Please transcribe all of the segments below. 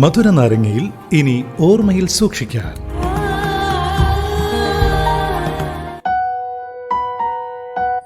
മധുര നാരങ്ങയിൽ ഇനി ഓർമ്മയിൽ സൂക്ഷിക്കാൻ.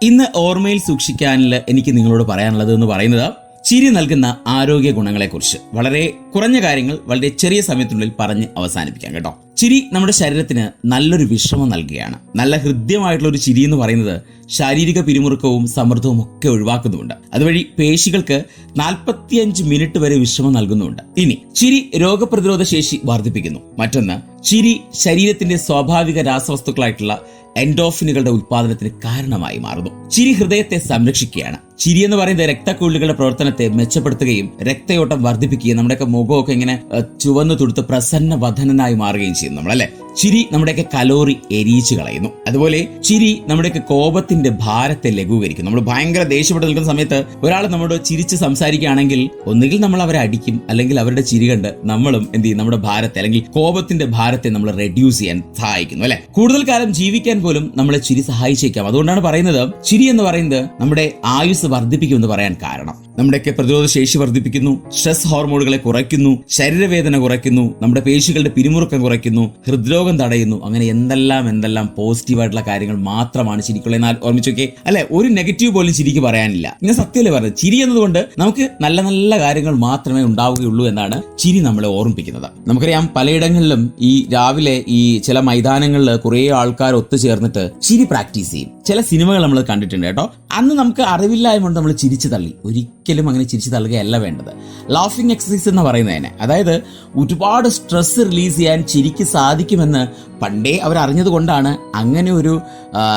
ഇന്ന് ഓർമ്മയിൽ സൂക്ഷിക്കാനിൽ എനിക്ക് നിങ്ങളോട് പറയാനുള്ളത് എന്ന് പറയുന്നത് ചിരി നൽകുന്ന ആരോഗ്യ ഗുണങ്ങളെക്കുറിച്ച്. വളരെ കുറഞ്ഞ കാര്യങ്ങൾ വളരെ ചെറിയ സമയത്തിനുള്ളിൽ പറഞ്ഞ് അവസാനിപ്പിക്കാം കേട്ടോ. ചിരി നമ്മുടെ ശരീരത്തിന് നല്ലൊരു വിശ്രമം നൽകുകയാണ്. നല്ല ഹൃദ്യമായിട്ടുള്ള ഒരു ചിരി എന്ന് പറയുന്നത് ശാരീരിക പിരിമുറുക്കവും സമ്മർദ്ദവും ഒക്കെ ഒഴിവാക്കുന്നുമുണ്ട്. അതുവഴി പേശികൾക്ക് നാൽപ്പത്തിയഞ്ച് മിനിറ്റ് വരെ വിശ്രമം നൽകുന്നുമുണ്ട്. ഇനി ചിരി രോഗപ്രതിരോധ ശേഷി വർദ്ധിപ്പിക്കുന്നു. മറ്റൊന്ന് ചിരി ശരീരത്തിന്റെ സ്വാഭാവിക രാസവസ്തുക്കളായിട്ടുള്ള എൻഡോഫിനുകളുടെ ഉത്പാദനത്തിന് കാരണമായി മാറുന്നു. ചിരി ഹൃദയത്തെ സംരക്ഷിക്കുകയാണ്. ചിരി എന്ന് പറയുന്നത് രക്തക്കുഴലുകളുടെ പ്രവർത്തനത്തെ മെച്ചപ്പെടുത്തുകയും രക്തയോട്ടം വർദ്ധിപ്പിക്കുകയും നമ്മുടെയൊക്കെ മുഖമൊക്കെ ഇങ്ങനെ ചുവന്നു തുടുത്ത് പ്രസന്ന വധനനായി മാറുകയും ചെയ്യും നമ്മൾ അല്ലെ ചിരി നമ്മുടെയൊക്കെ കലോറി എരിയിച്ചു കളയുന്നു. അതുപോലെ ചിരി നമ്മുടെയൊക്കെ കോപത്തിന്റെ ഭാരത്തെ ലഘൂകരിക്കും നമ്മൾ ഭയങ്കര ദേഷ്യപ്പെട്ട് നിൽക്കുന്ന സമയത്ത് ഒരാൾ നമ്മോട് ചിരിച്ച് സംസാരിക്കുകയാണെങ്കിൽ ഒന്നുകിൽ നമ്മൾ അവരെ അടിക്കും അല്ലെങ്കിൽ അവരുടെ ചിരി കണ്ട് നമ്മളും എന്ത് ചെയ്യും? നമ്മുടെ ഭാരത്തെ അല്ലെങ്കിൽ കോപത്തിന്റെ ഭാരത്തെ നമ്മൾ റെഡ്യൂസ് ചെയ്യാൻ സഹായിക്കുന്നു അല്ലെ? കൂടുതൽ കാലം ജീവിക്കാൻ പോലും നമ്മളെ ചിരി സഹായിച്ചേക്കാം. അതുകൊണ്ടാണ് പറയുന്നത് ചിരി എന്ന് പറയുന്നത് നമ്മുടെ ആയുസ് വർദ്ധിപ്പിക്കുമെന്ന് പറയാൻ കാരണം. നമ്മുടെയൊക്കെ പ്രതിരോധ ശേഷി വർദ്ധിപ്പിക്കുന്നു സ്ട്രെസ് ഹോർമോണുകളെ കുറയ്ക്കുന്നു ശരീരവേദന കുറയ്ക്കുന്നു നമ്മുടെ പേശികളുടെ പിരിമുറുക്കം കുറയ്ക്കുന്നു ഹൃദ്രോഗം തടയുന്നു. അങ്ങനെ എന്തെല്ലാം എന്തെല്ലാം പോസിറ്റീവായിട്ടുള്ള കാര്യങ്ങൾ മാത്രമാണ് ശരിക്കുള്ള എന്നാൽ ഓർമ്മിച്ചൊക്കെ അല്ലെ? ഒരു നെഗറ്റീവ് പോലും ചിരിക്ക് പറയാനില്ല. ഇങ്ങനെ സത്യമല്ലേ പറഞ്ഞത്? ചിരി എന്നതുകൊണ്ട് നമുക്ക് നല്ല നല്ല കാര്യങ്ങൾ മാത്രമേ ഉണ്ടാവുകയുള്ളൂ എന്നാണ് ചിരി നമ്മളെ ഓർമ്മിപ്പിക്കുന്നത്. നമുക്കറിയാം പലയിടങ്ങളിലും ഈ രാവിലെ ഈ ചില മൈതാനങ്ങളിൽ കുറേ ആൾക്കാർ ഒത്തുചേർന്നിട്ട് ചിരി പ്രാക്ടീസ് ചെയ്യും. ചില സിനിമകൾ നമ്മൾ കണ്ടിട്ടുണ്ട് കേട്ടോ. അന്ന് നമുക്ക് അറിവില്ലായ്മ കൊണ്ട് നമ്മൾ ചിരിച്ചു തള്ളി. ഒരിക്കലും അങ്ങനെ ചിരിച്ചു തള്ളുകയല്ല വേണ്ടത്. ലാഫിംഗ് എക്സസൈസ് എന്ന് പറയുന്നതിന്. അതായത് ഒരുപാട് സ്ട്രെസ് റിലീസ് ചെയ്യാൻ ചിരിക്ക് സാധിക്കുമെന്ന് പണ്ടേ അവർ അറിഞ്ഞതുകൊണ്ടാണ് അങ്ങനെ ഒരു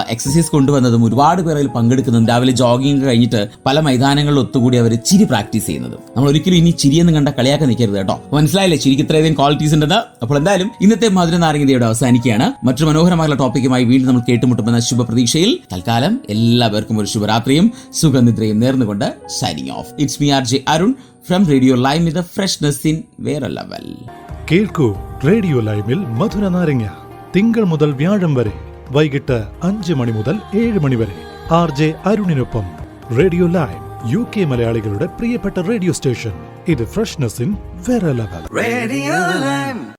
എക്സസൈസ് കൊണ്ടുവന്നതും ഒരുപാട് പേർ അതിൽ പങ്കെടുക്കുന്നതും രാവിലെ ജോഗിങ് കഴിഞ്ഞിട്ട് പല മൈതാനങ്ങളിൽ ഒത്തുകൂടി അവർ ചിരി പ്രാക്ടീസ് ചെയ്യുന്നത്. നമ്മൾ ഒരിക്കലും ഇനി ചിരിയെന്ന് കണ്ട കളിയാക്കാൻ നിൽക്കരുത് കേട്ടോ. മനസ്സിലായില്ലേ? ചിരിക്ക് ഇത്രയധികം ക്വാളിറ്റീസ് ഉണ്ടെന്ന്. അപ്പോൾ എന്തായാലും ഇന്നത്തെ മധുര നാരങ്ങതയുടെ അവസാനിക്കുകയാണ്. മറ്റൊരു മനോഹരമായുള്ള ടോപ്പിക്കുമായി വീണ്ടും നമ്മൾ കേട്ടുമുട്ടുമെന്ന ശുഭപ്രതീക്ഷയിൽ തൽക്കാലം എല്ലാവർക്കും ഒരു ശുഭരാത്രിയും സുഖനിദ്രയും നേർന്നുകൊണ്ട് signing off it's me R J Arun from Radio Lime with freshness in വേറെ ലെവൽ കേൾക്കൂ റേഡിയോ ലൈമിൽ മധുര നാരങ്ങ. തിങ്കൾ മുതൽ വ്യാഴം വരെ വൈകിട്ട് അഞ്ച് മണി മുതൽ ഏഴ് മണി വരെ. ആർ ജെ അരുണിനൊപ്പം റേഡിയോ ലൈം യു കെ മലയാളികളുടെ പ്രിയപ്പെട്ട റേഡിയോ സ്റ്റേഷൻ ഇത് ഫ്രഷ്നസ് ഇൻ വേറെ ലെവൽ റേഡിയോ Lime.